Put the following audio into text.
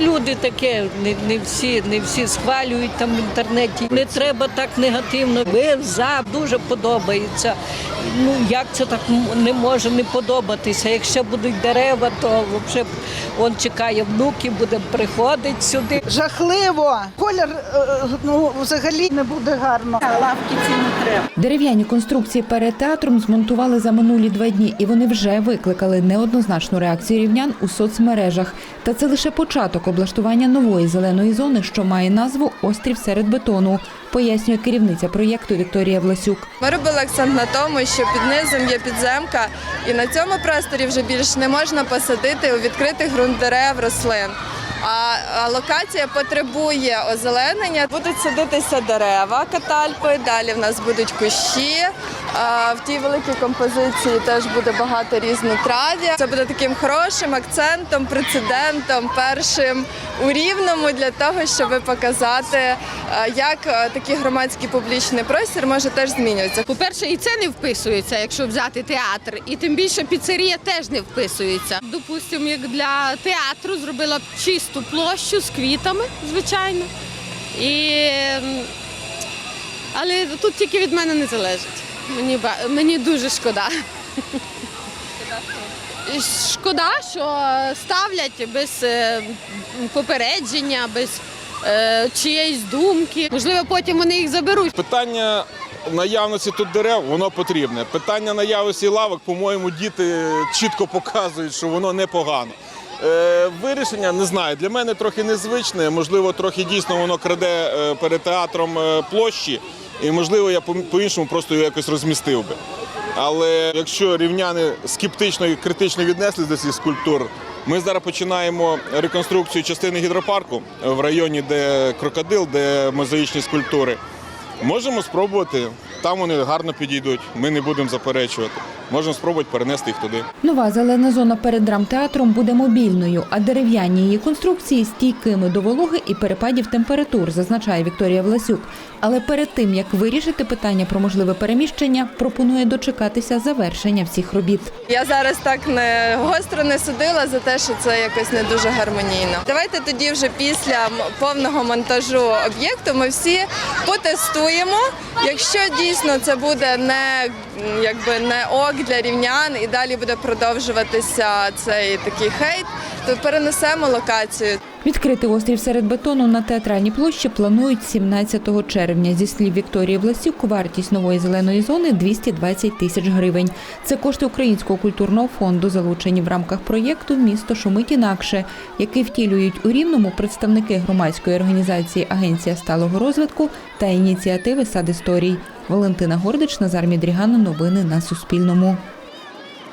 Люди таке, не, не всі, не всі схвалюють там в інтернеті. Не треба так негативно. Ви за дуже подобається. Ну як це так не може не подобатися? Якщо будуть дерева, то взагалі он чекає внуки, буде приходити сюди. Жахливо. Колір е, ну, взагалі не буде гарно. Лавки ці не треба. Дерев'яні конструкції перед театром змонтували за минулі два дні, і вони вже викликали неоднозначну реакцію рівнян у соцмережах. Та це лише початок облаштування нової зеленої зони, що має назву Острів серед бетону, пояснює керівниця проєкту Вікторія Власюк. Ми робили акцент на тому, що під низом є підземка, і на цьому просторі вже більш не можна посадити у відкритий ґрунт дерев, рослин. А, а локація потребує озеленення. Будуть садитися дерева, катальпи, далі в нас будуть кущі. В тій великій композиції теж буде багато різнотрав'я. Це буде таким хорошим акцентом, прецедентом, першим у рівному для того, щоб показати, е, як е, такий громадський публічний простір може теж змінюватися. По-перше, і це не вписується, якщо взяти театр, і тим більше піцерія теж не вписується. Допустимо, як для театру зробила б чисту площу з квітами, звичайно. І... Але тут тільки від мене не залежить. Мені, мені дуже шкода. Шкода, що ставлять без е, попередження, без е, чиєїсь думки. Можливо, потім вони їх заберуть. Питання наявності тут дерев, воно потрібне. Питання наявності лавок, по-моєму, діти чітко показують, що воно непогано. Е, вирішення не знаю. Для мене трохи незвичне. Можливо, трохи дійсно воно краде е, перед театром е, площі, і можливо, я по- по-іншому просто його якось розмістив би. Але якщо рівняни скептично і критично віднеслись до цих скульптур, ми зараз починаємо реконструкцію частини гідропарку в районі, де крокодил, де мозаїчні скульптури. Можемо спробувати. Там вони гарно підійдуть. Ми не будемо заперечувати. Можемо спробувати перенести їх туди. Нова зелена зона перед драмтеатром буде мобільною, а дерев'яні її конструкції стійкими до вологи і перепадів температур, зазначає Вікторія Власюк. Але перед тим як вирішити питання про можливе переміщення, пропонує дочекатися завершення всіх робіт. Я зараз так не гостро не судила за те, що це якось не дуже гармонійно. Давайте тоді вже після повного монтажу об'єкту ми всі потестуємо. Якщо дійсно це буде не якби не ок для рівнян і далі буде продовжуватися цей такий хейт, то перенесемо локацію. Відкрити острів серед бетону на театральній площі планують 17 червня. Зі слів Вікторії Власюк, вартість нової зеленої зони 220 тисяч гривень. Це кошти Українського культурного фонду, залучені в рамках проєкту Місто шумить інакше, який втілюють у Рівному представники громадської організації Агенція сталого розвитку та ініціативи Сад історій. Валентина Гордич, Назар Мідріган. Новини на Суспільному.